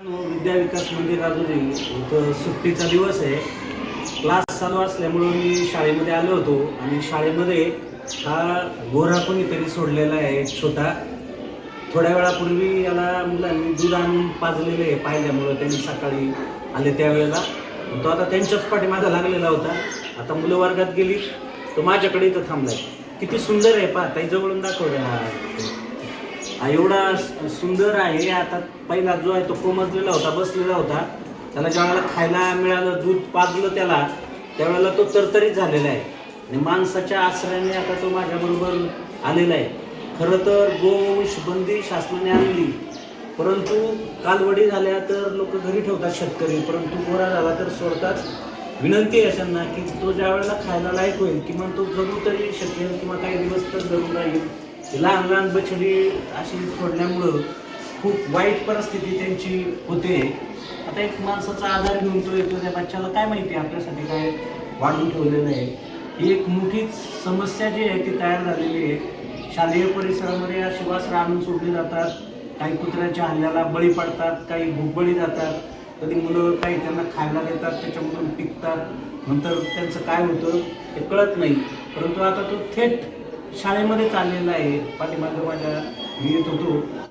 विद्या विकास मंदिर राजुरी इथं सुट्टीचा दिवस आहे. क्लास चालू असल्यामुळं मी शाळेमध्ये आलो होतो आणि शाळेमध्ये हा गोरा कोणीतरी सोडलेला आहे छोटा. थोड्या वेळापूर्वी याला मुलांनी दूध आणून पाजलेले आहे पाहिल्यामुळं त्यांनी सकाळी आले त्यावेळेला. तो आता त्यांच्याच पाठी माझा लागलेला होता. आता मुलं वर्गात गेली तो माझ्याकडे इथं थांबलाय. किती सुंदर आहे पहा ताई जवळून दाखवल्या हा एवढा सुंदर आहे. आता पहिला जो आहे तो कोमजलेला होता बसलेला होता. त्याला ज्यावेळेला खायला मिळालं दूध पाजलं त्याला त्यावेळेला तो तरतरीत झालेला आहे. आणि माणसाच्या आश्रयाने आता तो माझ्याबरोबर आलेला आहे. खरं तर गोवंश बंदी शासनाने आणली. परंतु कालवडी झाल्या तर लोक घरी ठेवतात शेतकरी. परंतु गोरा झाला तर सोडतात. विनंती आहे अशांना की तो ज्या वेळेला खायला लायक होईल किंवा तो जरूर तरी शकेल किंवा काही दिवस तर जरूर राहील. लहान लहान बछडी अशी सोडल्यामुळं खूप वाईट परिस्थिती त्यांची होते. आता एक माणसाचा आधार घेऊन तो येतो त्या बच्चाला काय माहिती आपल्यासाठी काय वाढून ठेवलेलं आहे? ही एक मोठीच समस्या जी आहे ती तयार झालेली आहे. शालेय परिसरामध्ये अशी वासरं आणून सोडली जातात. काही कुत्र्याच्या हल्ल्याला बळी पडतात काही भूकबळी जातात. कधी मुलं काही त्यांना खायला देतात त्याच्यामधून पिकतात. नंतर त्यांचं काय होतं ते कळत नाही. परंतु आता तो थेट शाळेमध्ये चाललेला आहे पाठीमागं माझ्या मी येत होतो.